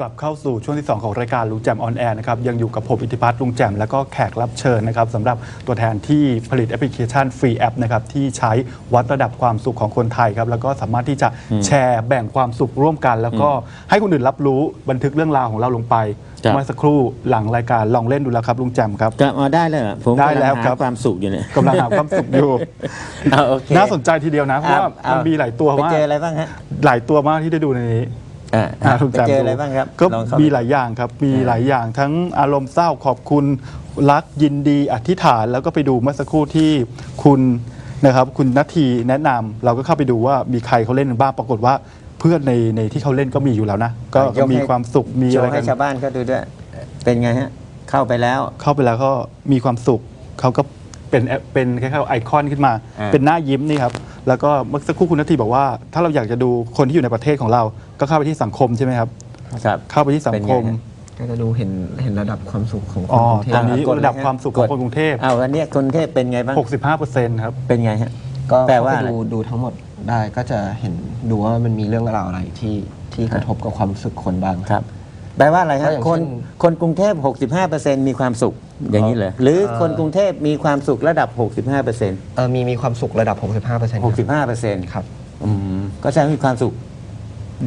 กลับเข้าสู่ช่วงที่ 2 ของรายการลุงแจมออนแอร์นะครับยังอยู่กับผมอิทธิพัฒน์ลุงแจมแล้วก็แขกรับเชิญนะครับสำหรับตัวแทนที่ผลิตแอปพลิเคชันฟรีแอปนะครับที่ใช้วัดระดับความสุขของคนไทยครับแล้วก็สามารถที่จะแชร์แบ่งความสุขร่วมกัน แล้วก็ให้คนอื่นรับรู้บันทึกเรื่องราวของเราลงไปครับ เมื่อสักครู่หลังรายการลองเล่นดูแล้วครับลุงแจมครับจะมาได้เลยเหรอผมได้แล้วกำงหาครับความสุขอยู่เนี่ยกำลังหาความสุขอยู่ เอาโอเค น่าสนใจทีเดียวนะเพราะว่าเอามันมีหลายตัวไปมากเจออะไรบ้างฮะ หลายตัวมากที่ได้ดูในนี้ อ่าอ่าลุงไปแจมเจอดูอะไรบ้างครับก็ลองเข้ามีไปหลายอย่างครับ มีอ่าหลายอย่างทั้งอารมณ์เศร้าขอบคุณรักยินดีอธิษฐานแล้วก็ไปดูเมื่อสักครู่ที่คุณนะครับคุณนาทีแนะนำเราก็เข้าไปดูว่ามีใครเขาเล่นกันบ้างปรากฏว่าเพื่อนในในที่เขาเล่นก็มีอยู่แล้วนะก็ยก็กให้มีความสุขมีโชอะไรว์กัให้น ชาวบ้านเขาดูด้วย เป็นไงฮะ เข้าไปแล้ว เข้าไปแล้วก็มีความสุขเขาก็เป็นแอปเป็นคล้ายๆไอคอนขึ้นมา อ่า เป็นหน้ายิ้มนี่ครับ แล้วก็เมื่อสักครู่คุณนาทีบอกว่า ถ้าเราอยากจะดูคนที่อยู่ในประเทศของเรา ก็เข้าไปที่สังคมใช่ไหมครับ ครับ เข้าไปที่สังเป็นคไงมฮะ ก็จะดูเห็นเห็นระดับความสุขของคอ๋นอ กรุงเทตอพนนี้กดเลยระดับความสุขของคนกรุงเทพ เอาอันเนี้ยคนเทพเป็นไงบ้าง65%ครับ เป็นไงฮะก็แปลเข้าว่าไปอะไร ดูดูทั้งหมดได้ก็จะเห็นดูว่ามันมีเรื่องราวอะไรที่ที่กระทบกับความรู้สึกคนบ้าง ครับ แปลว่าอะไรก็ฮะอย่างคนเช่น คนกรุงเทพ 65%มีความสุขอย่างนี้เหรอหรือคนกรุงเทพมีความสุขระดับ 65%เออมีมีความสุขระดับ 65% 65%ครับ อืมก็แสดงว่ามีความสุข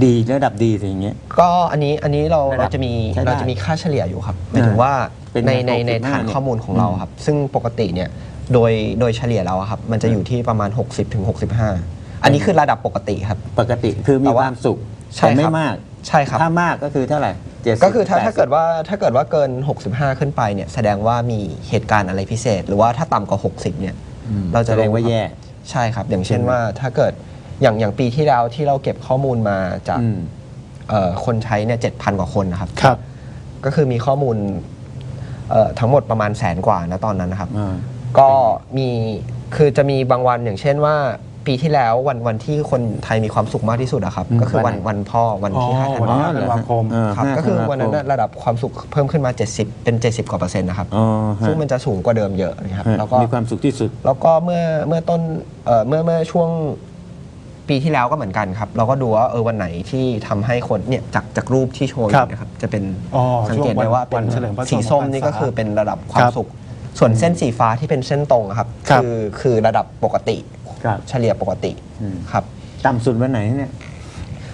ดีระดับดีสิอย่างเงี้ย ก็อันนี้อันนี้เราระดับเราจะมีใช้ได้เราจะมีค่าเฉลี่ยอยู่ครับหมายถึงว่าเป็นในไงในใน65ฐานเนี่ยข้อมูลของเราครับ ซึ่งปกติเนี่ยโดยโดยเฉลี่ยแล้วอะครับ มันจะอยู่ที่ประมาณ 60ถึง65 อันนี้คือระดับปกติครับ ปกติคือมีแต่คว่าวามสุขใช่แต่ไม่ครับมากใช่ครับ ถ้ามากก็คือเท่าไหร่ 70ก็คือถ้าถ้า80เกิดว่าถ้าเกิดว่าเกิน 65 ขึ้นไปเนี่ยแสดงว่ามีเหตุการณ์อะไรพิเศษ หรือว่าถ้าต่ำกว่า 60 เนี่ยอืมเราจะแสดงว่ารู้ครับแย่ ใช่ครับ อย่างเช่นว่าถ้าเกิดอย่างอย่างปีที่แล้วที่เราเก็บข้อมูลมาจากอืมเอ่อคนใช้เนี่ยเจ็ดพันกว่าคนนะครับ ครับ ก็คือมีข้อมูลเอ่อทั้งหมดประมาณแสนกว่านะตอนนั้นนะครับอ่าก็มีคือจะมีบางวันอย่างเช่นว่า ปีที่แล้ววันวันที่คนไทยมีความสุขมากที่สุดอะครับอืมก็คือวันวันไหนวันพ่อวันที่อ๋อห้าธันวันวาที่คมธันวาคมเออครับห้าก็คือธัาวันนั้นมน่ะระดับความสุขเพิ่มขึ้นมา 70 เป็น 70 กว่าเปอร์เซ็นต์นะครับอ๋อฮะซึ่งมันจะสูงกว่าเดิมเยอะนะครับฮะแล้วก็มีความสุขที่สุด แล้วก็เมื่อเมื่อต้นเอ่อเมื่อเมื่อช่วงปีที่แล้วก็เหมือนกันครับ เราก็ดูว่าเออวันไหนที่ทำให้คนเนี่ยจากจากรูปที่โชว์อครัยู่บนะครับจะเป็นอ๋อสังเกตช่วงวันได้ว่าเป็วันนเฉลิมพระชนมสีส้มนี่พรรษาก็คือเป็นระดับควาคมรับสุข ส่วนเส้นสีฟ้าที่เป็นเส้นตรงอะครับครับอคือระดับปกติ ครับเฉลี่ยปกติอืม ครับ ต่ำสุดวันไหนเนี่ย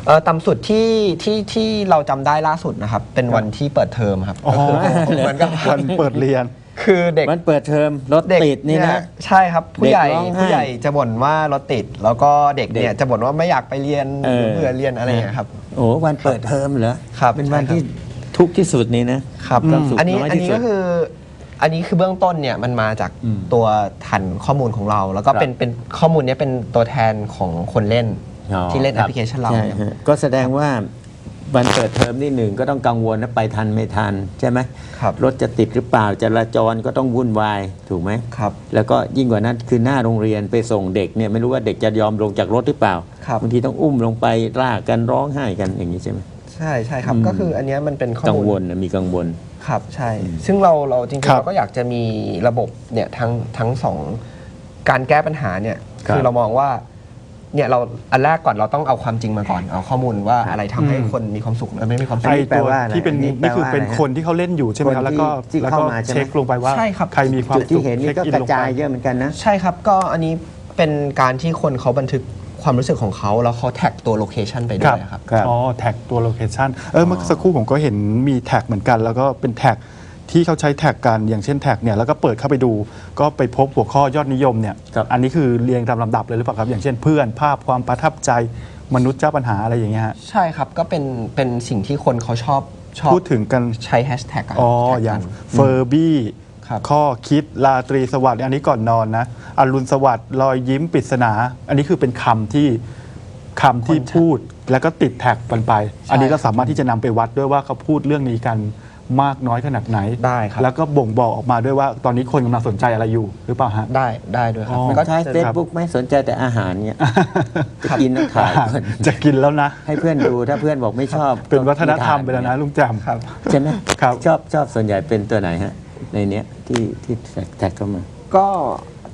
เอ่อต่ำสุดที่ที่ที่เราจำได้ล่าสุดนะครับ เป็นวันที่เปิดเทอมครับอ๋อก็คือเหมือนกับวันเปิดเรียน คือเด็ก วันเปิดเทอมรถเด็กติดนี่นะใช่ครับผู้ใหญ่เด็กร้องไห้ผู้ใหญ่จะบ่นว่ารถติด แล้วก็เด็กเนี่ยเด็กจะบ่นว่าไม่อยากไปเรียนเออเบื่อเรียนอะไรอย่างเงี้ยครับ โอ้วันเปิดเทอมเหรอครับเป็นวันใช่ครับ ที่ทุกข์ที่สุดนี่นะครับ ความสุขอันนี้น้อยอันที่นี้สุด ก็คือ อันนี้คือเบื้องต้นเนี่ยมันมาจากอืมตัวฐานข้อมูลของเรา แล้วก็ครับเป็นเป็นข้อมูลเนี้ยเป็นตัวแทนของคนเล่นอ๋อที่เล่นคแอรัปพลิเคชันเรา ใช่เนี่ยฮะก็แสดงว่าวันเปิดเทอมนี่หนึ่งก็ต้องกังวลนะไปทันไม่ทันใช่ไหมครับ รถจะติดหรือเปล่าจราจรก็ต้องวุ่นวายถูกไหม ครับ แล้วก็ยิ่งกว่านั้นคือหน้าโรงเรียนไปส่งเด็กเนี่ยไม่รู้ว่าเด็กจะยอมลงจากรถหรือเปล่าครับ บางทีต้องอุ้มลงไปลากกันร้องไห้กันอย่างนี้ใช่ไหม ใช่ใช่ครับ อืม ก็คืออันเนี้ยมันเป็นข้อกังมูลวลนะมีกังวล ครับใช่ ซึ่งเราเราจริงครัๆบเราก็อยากจะมีระบบเนี่ยทั้งทั้งสองการแก้ปัญหาเนี่ยครับ คือเรามองว่าเนี่ยเราอันแรกก่อนเราต้องเอาความจริงมาก่อนเอาข้อมูลว่าครับอะไรทำให้อืมคนมีความสุขและไม่มีความสุอัขนนี้ไอแปลตัวว่าอะไรที่เป็นอันนี้แปลนี่คือว่าเป็นอะไรฮะคนที่เขาเล่นอยู่ใช่ไหมครับคนที่แล้วก็ที่แล้วเข้าก็มาใช่ไหม เช็คลงไปว่าใช่ครับ ใครมีความจุดที่เห็นนี่ก็ช็คอิกระลงไป จายเยอะเหมือนกันนะ ใช่ครับ ก็อันนี้เป็นการที่คนเขาบันทึก ความรู้สึกของเขาแล้วเขาแท็กตัวโลเคชันไปด้วยครับ ครับ อ๋อแท็กตัวโลเคชันเออเมื่อสักครู่ผมก็เห็นมีแท็กเหมือนกัน แล้วก็เป็นแท็กที่เขาใช้แท็กกันอย่างเช่นแท็กเนี่ยแล้วก็เปิดเข้าไปดู ก็ไปพบหัวข้อยอดนิยมเนี่ยครับ อันนี้คือเรียงตามลำดับเลยหรือเปล่าครับ อย่างเช่นเพื่อนภาพความประทับใจมนุษย์เจ้าปัญหาอะไรอย่างเงี้ยฮะใช่ครับ ก็เป็นเป็นสิ่งที่คนเขาชอบชอบพูดถึงกัน ใช้แฮชแท็กกันอ๋อแท็กอย่ากังนเฟอร์บี้ ครับ ข้อคิดราตรีสวัสดิ์อันนี้ก่อนนอนนะอรุณสวัสดิ์รอยยิ้มปริศนา อันนี้คือเป็นคำที่คำที่พูดแล้วก็ติดแท็กกันไป อันนี้ก็สามารถที่จะนำไปวัดด้วยว่าเขาพูดเรื่องนี้กันมากน้อยขนาดไหนได้ครับ แล้วก็บ่งบอกออกมาด้วยว่าตอนนี้คนกำลังสนใจอะไรอยู่หรือเปล่าฮะ ได้ได้ด้วยครับ อ๋อ มันก็ก็ใช้จะเฟซบุ๊กไม่สนใจแต่อาหารเนี่ยจะกินต้องถ่ายก่อนจะกินแล้วนะ ให้เพื่อนดูถ้าเพื่อนบอกไม่ชอบเป็นวัฒนธรรมก็ไปแล้วนะลุงแจมครับ ใช่ไหมครับ ชอบชอบส่วนใหญ่เป็นตัวไหนฮะ ในเนี้ยที่ที่แท็กแท็กเข้ามา ก็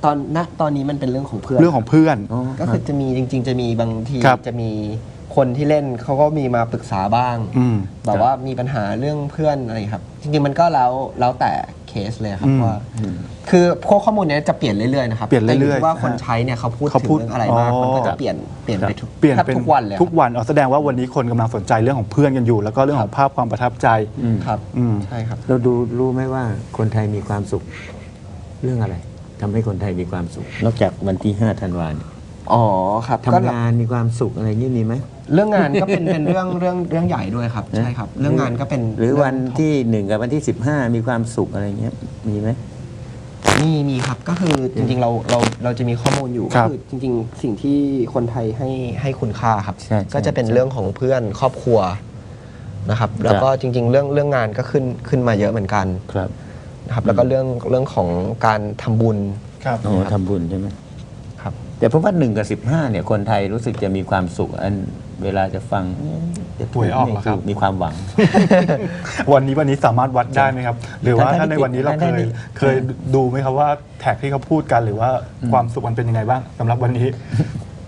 ตอนณตอนนี้มันเป็นเรื่องของเพื่อน เรื่องของเพื่อนอ๋อก็คือจะมีจริง ๆ จะมีบางทีครับจะมีคนที่เล่นเขาก็มีมาปรึกษาบ้างอืม แบบว่ามีปัญหาเรื่องเพื่อนอะไรครับ จริงๆมันก็แล้วแล้วแต่ เคสเลยครับอืมว่า คือพวกข้อมูลเนี้ยจะเปลี่ยนเรื่อยๆนะครับเปลี่ยนเรื่อยๆแต่ที่ว่าคนฮะใช้เนี่ยเขาพูดเขาถึงพูดเรื่องอะไรมากอ๋อ มันก็จะเปลี่ยนเปลี่ยนไปทุกเปลี่ยนแทบเป็นทุกวันเลยทุกวันอ๋อแสดงว่าวันนี้คนกำลังสนใจเรื่องของเพื่อนกันอยู่ แล้วก็เรื่องของภาพความประทับใจ ครับอืม ใช่ครับ เราดูรู้ไหมว่าคนไทยมีความสุข เรื่องอะไรทำให้คนไทยมีความสุข นอกจากวันที่ 5 ธันวาคม อ๋อครับก็ทำงานมีความสุขอะไรนี่มีไหม เรื่องงานก็เป็นเป็นเรื่องเรื่องเรื่องใหญ่ด้วยครับ ใช่ครับ เรื่องงานก็เป็นหรือวันเงที่หนึ่งกับวันที่15มีความสุขอะไรเงี้ยมีไหมมีมีครับก็คือจริงๆเราเราเราจะมีข้อมูลอยู่ครัก็บคือจริง ๆ สิ่งที่คนไทยให้ให้คุณค่าครับ ใช่ใช่ ก็จะเป็นเรื่องของเพื่อนครอบครัวนะครับ แล้วก็จริง ๆ เรื่องเรื่องงานก็ขึ้นขึ้นมาเยอะเหมือนกันครับนะครับ แล้วก็เรื่องเรื่องของการทำบุญ ครับโอ้ทำบุญใช่ไหมครับ แต่เพราะว่าหนึ่งกับสิบห้าเนี่ยคนไทยรู้สึกจะมีความสุขอันเวลาจะฟังเอ๊ะจะถูหวยออกเหรอครับไม่ถูมีความหวัง วันนี้วันนี้สามารถวัดได้ไหมครับ หรือว่าถ้าถ้าในวันนี้เราเคได้ยได้เคยดูไหมครับว่าแท็กที่เขาพูดกันหรือว่าความสุขมันเป็นยังไงบ้างสำหรับวันนี้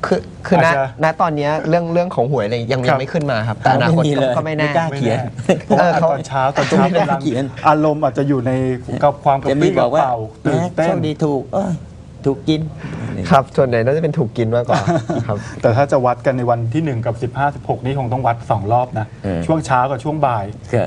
คือคือณอาจจะ ณตอนเนี้ยเรื่องเรื่องของหวยอะไรยังครัยับงไม่ขึ้นมาครับ แต่อนาคตไม่มีเลยก็ไม่แน่ ไม่กล้าไม่เขียนแน่เพราะว่าเออเขาตอนเช้าตอนเช้าไม่ได้กำลังเขียน อารมณ์อาจจะอยู่ในกับความกระจะปมีรี้กบระอกว่าเป๋าตื่นแหมเต้โชน คดีถูกเอ้ย ถูกกินครับ ส่วนใหญ่น่าจะเป็นถูกกินมากกว่าครับ แต่ถ้าจะวัดกันในวันที่ 1 กับ 15 16 นี่คงต้องวัด 2 รอบนะ เออ ช่วงเช้ากับช่วงบ่ายก็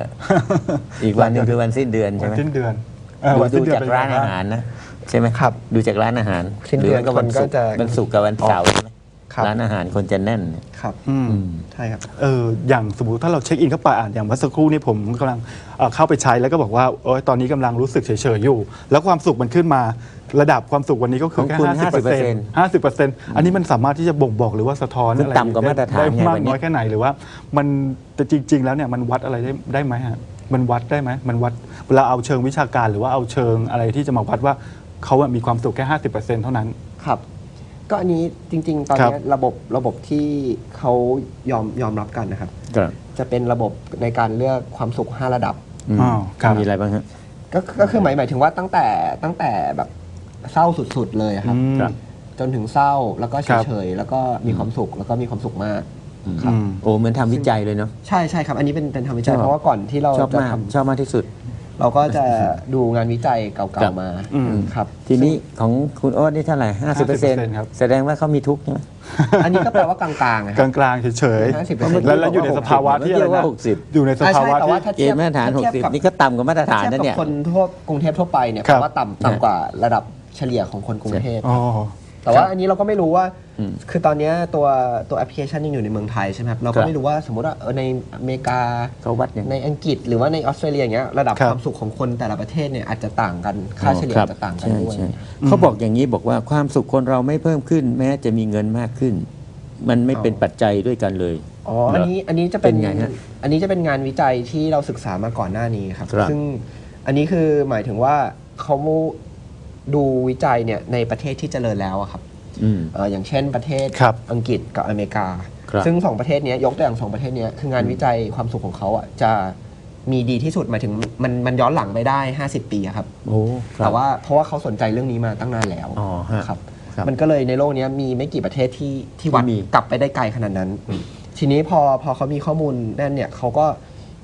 อีกวันหนึงคือวันสิ้นเดือนใช่วันไหมสิ้นเดือนเออดูวันดูสิ้นเดือนจากเป็นร้านไงอาบ้ง หารนะใช่ไหมครับดูจากร้านอาหารสิ้นเดือนหรืว่าวันศุกร์คนก็จะวันศุกร์กับวันเสาร์ใช่ไหมครับ ร้านอาหารคนจะแน่น ครับอืม ใช่ครับ เอออย่างสมมติถ้าเราเช็คอินเข้าไปอ่านอย่างเมื่อสักครู่นี่ผมกำลังเอ่อเข้าไปใช้แล้วก็บอกว่าโอ้ยตอนนี้กำลังรู้สึกเฉยๆอยู่ แล้วความสุขมันขึ้นมา ระดับความสุขวันนี้ก็คือแค่ของคุณห้าสิบเปอร์เซ็นต์50%ห้าสิบเปอร์เซ็นต์อันนี้มันสามารถที่จะบ่งบอกหรือว่าสะท้อนมันอะไรต่ำกว่ามาตรฐานได้ไงมากวันนี้น้อยแค่ไหนหรือว่า มันแต่จริง ๆ แล้วเนี่ยมันวัดอะไรได้ได้ไหมฮะมันวัดได้ไหมมันวัดเวลาเอาเชิงวิชาการหรือว่าเอาเชิงอะไรที่จะมาวัดว่าเขาอะมีความสุขแค่ห้าสิบเปอร์เซ็นต์เท่านั้นครับก็อันนี้จริง ๆ ตอนครับเนี้ยระบบระบบที่เขายอมยอมรับกันนะครับครับ จะเป็นระบบในการเลือกความสุข 5 ระดับอ๋อครับมีอะไรบ้างฮะก็ก็คือหมายหมายถึงว่าตั้งแต่ตั้งแต่แบบ เศร้าสุดๆเลยครับ อืม ครับ จนถึงเศร้าแล้วก็ครับเฉยๆแล้วก็มีความสุขแล้วก็มีความสุขมาก ครับ อืม โอ้เหมือนทำวิจัยเลยเนาะ ใช่ใช่ครับอันนี้เป็นเป็นทำวิจัยชอบ เพราะว่าก่อนที่เราชอบจะมากทชอบมากที่สุดำเราก็จะดูงานวิจัยเก่าครับ ๆมาอืม ครับทีนี้ของคุณโอ๊ตนี่เท่าไหร่ห้าสิบเปอร์เซ็นต์50%ครับ แสดงว่าเขามีทุกข์ใช่ไหมอันนี้ก็แปลว่ากลางๆนะคกรับ ลางๆเฉย50%แล้วแล้วอยู่ในสภาวะที่อะไรเมื่อกี้ว่านะหกสิบอยู่ในสภาวะอ่าใช่แต่ว่าที่ถ้าเกณฑ์มาตรฐานถ้าเทียบกับ60นี่ก็ต่ำกว่ามาตรฐานเทียบนะกับเนี่ย คนทั่วกรุงเทพทั่วไปเนี่ยครัแปบลว่าต่ำต่ำกว่าระดับ เฉลี่ยของคนกรุงเทพอ๋อ แต่ว่าอันนี้เราก็ไม่รู้ว่า อืมคือตอนเนี้ยตัวตัวแอปพลิเคชันยังอยู่ในเมืองไทยใช่ไหมครับ เราครัก็บไม่รู้ว่าสมมติว่าเออในอเมริกา เขาวัดยังไง ในอังกฤษหรือว่าในออสเตรเลียอย่างเงี้ยระดับครับความสุขของคนแต่ละประเทศเนี่ยอาจจะต่างกันค่าเฉลี่ยครับอาจจะต่างกันใช่ด้วยใช่เขาบอกอย่างนี้บอกว่าความสุขคนเราไม่เพิ่มขึ้น แม้จะมีเงินมากขึ้น มันไม่เป็นปัจจัยด้วยกันเลย อ๋ออันนี้อันนี้จะเป็นเป็นไงฮะอันนี้จะเป็นงานวิจัยที่เราศึกษามาก่อนหน้านี้ครับ ครับ ซึ่งอันนี้คือหมายถึงว่าเขา ดูวิจัยเนี่ยในประเทศที่เจริญแล้วอะครับอืม เอ่ออย่างเช่นประเทศครับอังกฤษกับอเมริกา ครับซึ่งสองประเทศเนี้ยยกตัวอย่างสองประเทศเนี้ยคืองานวิจัยความสุขของเขาอะจะมีดีที่สุดหมายถึงมันมันย้อนหลังไปได้ 50 ปีอะครับ โอ้ครับ แต่ว่าเพราะว่าเขาสนใจเรื่องนี้มาตั้งนานแล้วอ๋อฮะครับ ครับมันก็เลยในโลกเนี้ยมีไม่กี่ประเทศที่ที่วัดที่มี กลับไปได้ไกลขนาดนั้น ทีนี้พอพอเขามีข้อมูลนั่นเนี่ยเขาก็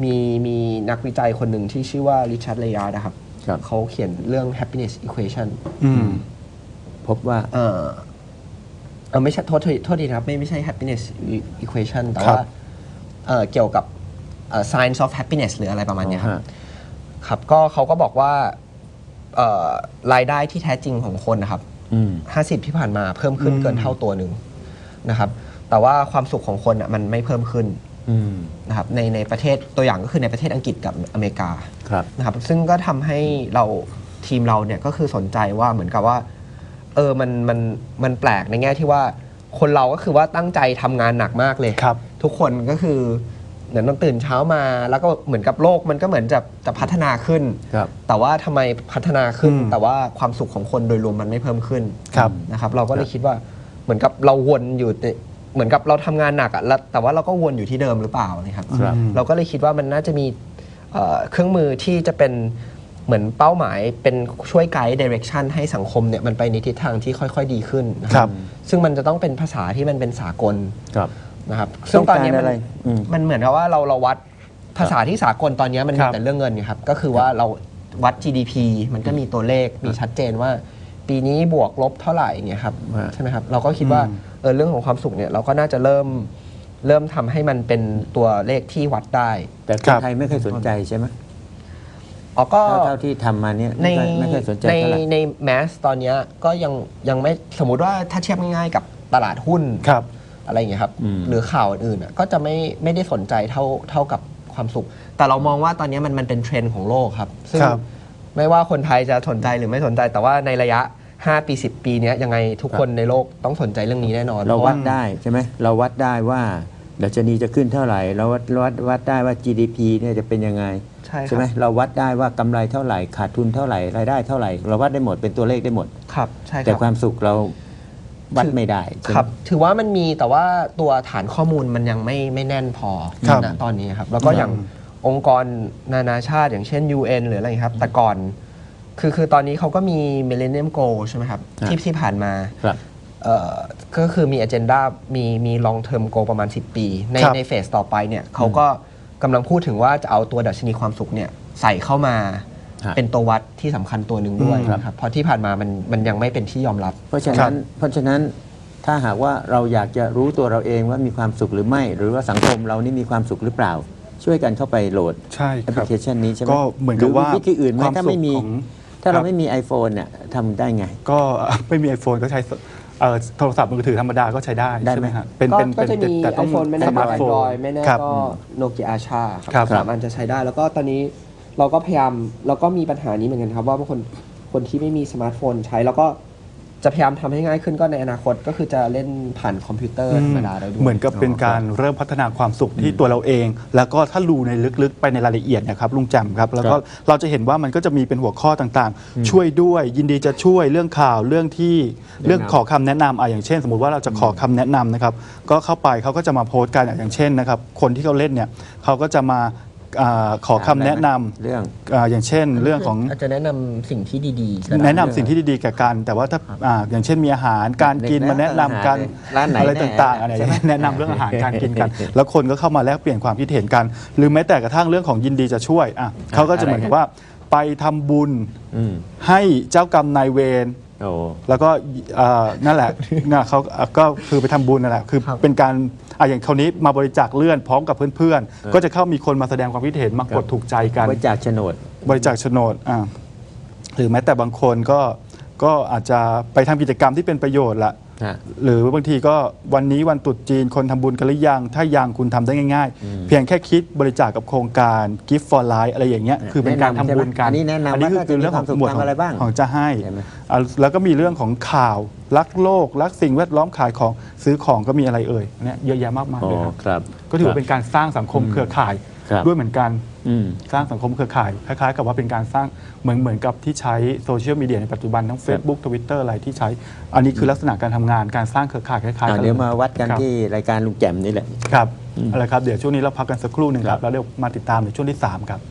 มีมีนักวิจัยคนหนึ่งที่ชื่อว่าริชาร์ดเลยาร์ดนะครับ ครับ เขาเขียนเรื่อง happiness equation อืม พบว่า เออเออไม่ใช่โทษทีโทษทีนะครับ ไม่ไม่ใช่ happiness equation แต่ครับว่าเออเกี่ยวกับเอ่อ science of happiness หรืออะไรประมาณเนี้ยครับอ๋อฮะ ครับก็เขาก็บอกว่าเอ่อรายได้ที่แท้จริงของคนนะครับ อืม 50 ที่ผ่านมาเพิ่มขึ้นอืมเกินเท่าตัวหนึ่งนะครับ แต่ว่าความสุขของคนอะมันไม่เพิ่มขึ้นอืม นะครับในในประเทศตัวอย่างก็คือในประเทศอังกฤษกับอเมริกาครับนะครับซึ่งก็ทำให้เราทีมเราเนี่ยก็คือสนใจว่าเหมือนกับว่าเออมันมันมันแปลกในแง่ที่ว่าคนเราก็คือว่าตั้งใจทำงานหนักมากเลยครับ ทุกคนก็คือเหมือนต้องตื่นเช้ามาแล้วก็เหมือนกับโลกมันก็เหมือนจะจะพัฒนาขึ้นครับแต่ว่าทำไมพัฒนาขึ้นอืมแต่ว่าความสุขของคนโดยรวมมันไม่เพิ่มขึ้นครับนะครับ เราก็เลยคิดว่าเหมือนกับเราวนอยู่ใน เหมือนกับเราทำงานหนักอะแล้วแต่ว่าเราก็วนอยู่ที่เดิมหรือเปล่านะครับ ครับ เราก็เลยคิดว่ามันน่าจะมีเอ่อเครื่องมือที่จะเป็นเหมือนเป้าหมายเป็นช่วยไกด์ดิเรกชันให้สังคมเนี่ยมันไปในทิศทางที่ค่อย ๆ ดีขึ้นนะคครัรับ ซึ่งมันจะต้องเป็นภาษาที่มันเป็นสากล ครับ นะครับต้องตอนการนี้มัอะไรอืมมันเหมือนกับว่าเราเราวัดภาษาที่สากลตอนนี้มันคมีรับ แต่เรื่องเงินอยู่ครับ ก็คือว่าเราวัด GDP มันก็มีตัวเลขมีชัดเจนว่า ปีนี้บวกลบเท่าไหร่เงี้ยครับฮะใช่ไหมครับ เราก็คิดว่าอืม เออเรื่องของความสุขเนี่ยเราก็น่าจะเริ่มเริ่มทำให้มันเป็นตัวเลขที่วัดได้แต่คครันบ ไทยไม่เคยสนใจใช่ไหมอ๋อก็ เท่าเท่าที่ทำมาเนี่ยในไม่ค่อยไม่เคยสนใจในเท่าไหร่ ในแมสตอนเนี้ยก็ยังยังไม่สมมุติว่าถ้าเทียบง่ายๆกับตลาดหุ้นครับ อะไรอย่างเงี้ยครับ อืม หรือข่าวอื่นๆอะก็จะไม่ไม่ได้สนใจเท่าเท่ากับความสุข แต่เรามองว่าตอนนี้มันมันเป็นเทรนด์ของโลกครับ ซึ่งครับ ไม่ว่าคนไทยจะสนใจหรือไม่สนใจแต่ว่าในระยะ 5 ปี 10 ปีเนี้ยยังไงทุกคนในโลกต้องสนใจเรื่องนี้แน่นอนเราพะวัดได้ใช่ไหมเราวัดได้ว่าดัชนีจะขึ้นเท่าไหร่ เราวัดวัดวัดได้ว่า GDP เนี่ยจะเป็นยังไงใช่คใช่รัไหมบเราวัดได้ว่ากำไรเท่าไหร่ขาดทุนเท่าไหร่รายได้เท่าไหร่ เราวัดได้หมดเป็นตัวเลขได้หมดครับใช่คแต่รับความสุขเราวัดไม่ได้ใช่ไหมครับ ถือว่ามันมีแต่ว่าตัวฐานข้อมูลมันยังไม่ไม่แน่นพอครับณตอนนี้ครับ แล้วก็อย่างองค์กรนานาชาติอย่างเช่น UN หรืออะไรอย่างเงี้ยครับ แต่ก่อน คือคือตอนนี้เขาก็มี Millennium Goal ใช่ไหมครับ ที่ที่ผ่านมาครับ เอ่อก็คือมี agenda มีมี long term goal ประมาณ 10 ปี ในครับ ในเฟสต่อไปเนี่ยเขาก็กำลังพูดถึงว่าจะเอาตัวดัชนีความสุขเนี่ยใส่เข้ามาฮะเป็นตัววัดที่สำคัญตัวหนึ่งด้วยอืม นะครับเพราะที่ผ่านมามันมันยังไม่เป็นที่ยอมรับ เพราะฉะครันั้บนเพราะฉะนั้นถ้าหากว่าเราอยากจะรู้ตัวเราเองว่ามีความสุขหรือไม่ หรือว่าสังคมเรานี่มีความสุขหรือเปล่า ช่วยกันเข้าไปโหลดใช่แอปคพรัลิบเคชันนี้ใช่ไหมก็เหมือนกับว่ารืวิธีอื่นไหมความถ้าไม่มีสุขของ ถ้าครัเราบไม่มี iPhone เนี่ยทำได้ไง ก็ไม่มี iPhone ก็ใช้เอ่อโทรศัพท์มือถือธรรมดาก็ใช้ได้ได้ไหม ใช่ไหมฮะเป็นก็เป็นก็เป็นจะมีแต่ต้อง iPhone ไม่แน่สก็มาร์ทโฟน Android ไม่แน่ครับก็โนเกียอาชาครับสามอันจะใช้ได้ แล้วก็ตอนนี้เราก็พยายามเราก็มีปัญหานี้เหมือนกันครับ ว่าบางคนคนที่ไม่มีสมาร์ทโฟนใช้ แล้วก็ จะพยายามทำให้ง่ายขึ้นก็ในอนาคตก็คือจะเล่นผ่านคอมพิวเตอร์ธรรมดาได้ด้วย เหมือนกับเป็นการเริ่มพัฒนาความสุขที่ตัวเราเอง แล้วก็ถ้าดูในลึกๆ ไปในรายละเอียดเนะครับลุงแจ่มครับ แล้วก็เราจะเห็นว่ามันก็จะมีเป็นหัวข้อต่างๆ ช่วยด้วย ยินดีจะช่วยเรื่องข่าวเรื่องที่เรื่องขอคำแนะนำอะอย่างเช่น สมมติว่าเราจะขอคำแนะนำนะครับ ก็เข้าไปเขาก็จะมาโพสต์กันอย่างเช่นนะครับ คนที่เขาเล่นเนี่ยเขาก็จะมา อาขอคำแนะนำเรื่องอ่าอย่างเช่นเรื่องของ อาจจะแนะนำสิ่งที่ดีๆก็ได้แนะนำสิ่งที่ดีๆแก่กันแต่ว่าถ้าอ่าอย่างเช่นมีอาหารการกินเด็กๆมาแนะนำกันร้านไหนอะไรแน่ต่างๆอะไรใช่ไหม แนะนำเรื่องอาหารการกินกัน แล้วคนก็เข้ามาแลกเปลี่ยนความคิดเห็นกัน หรือแม้แต่กระทั่งเรื่องของยินดีจะช่วยอะเขาก็จะเหมือนกับว่า ไปทำบุญอืม ให้เจ้ากรรมนายเวร โอ้ แล้วก็เอ่อนั่นแหละน่ะเขาก็คือไปทำบุญนั่นแหละคือครับเป็นการอะอย่างคราวนี้มาบริจาคเลื่อนพร้อมกับเพื่อนๆ ก็จะเข้ามีคนมาแสดงความคิดเห็นมากดถูกใจกันไว้จากโฉนด บริจาคโฉนดอ่าหรือแม้แต่บางคนก็ก็อาจจะไปทำกิจกรรมที่เป็นประโยชน์ละ ฮะ หรือบางทีก็วันนี้วันตรุษจีนคนทำบุญกันหรือยัง ถ้ายังคุณทำได้ง่ายๆ เพียงแค่คิดบริจาคกับโครงการ Gift for Life อะไรอย่างเงี้ยคือเป็นการทำบุญกันอันนี้แนะนำอันนี้คือว่าคือเรื่องของหมวดของทำอะไรบ้างของจะให้ใช่ไหม อะแล้วก็มีเรื่องของข่าวรักโลก รักสิ่งแวดล้อมขายของซื้อของก็มีอะไรเอ่ยเนี่ยเยอะแยะมากมายอ๋อเลยครับ ครับก็ถือว่าเป็นการสร้างสังคมเครือข่าย ครับด้วยเหมือนกันอืม สร้างสังคมเครือข่ายคล้ายๆ กับว่าเป็นการสร้างเหมือนเหมือนกับที่ใช้โซเชียลมีเดียในปัจจุบันทั้ง Facebook Twitter อะไรที่ใช้ อันนี้คือลักษณะการทำงานการสร้างเครือข่ายคล้ายๆอะกันเดี๋ยวมาวัดกันครับที่รายการลุงแจ่มนี่แหละ ครับเอาละครับเดี๋ยวช่วงนี้เราพักกันสักครู่หนึ่งครับแล้วเดี๋ยวมาติดตามในช่วงที่3ครับ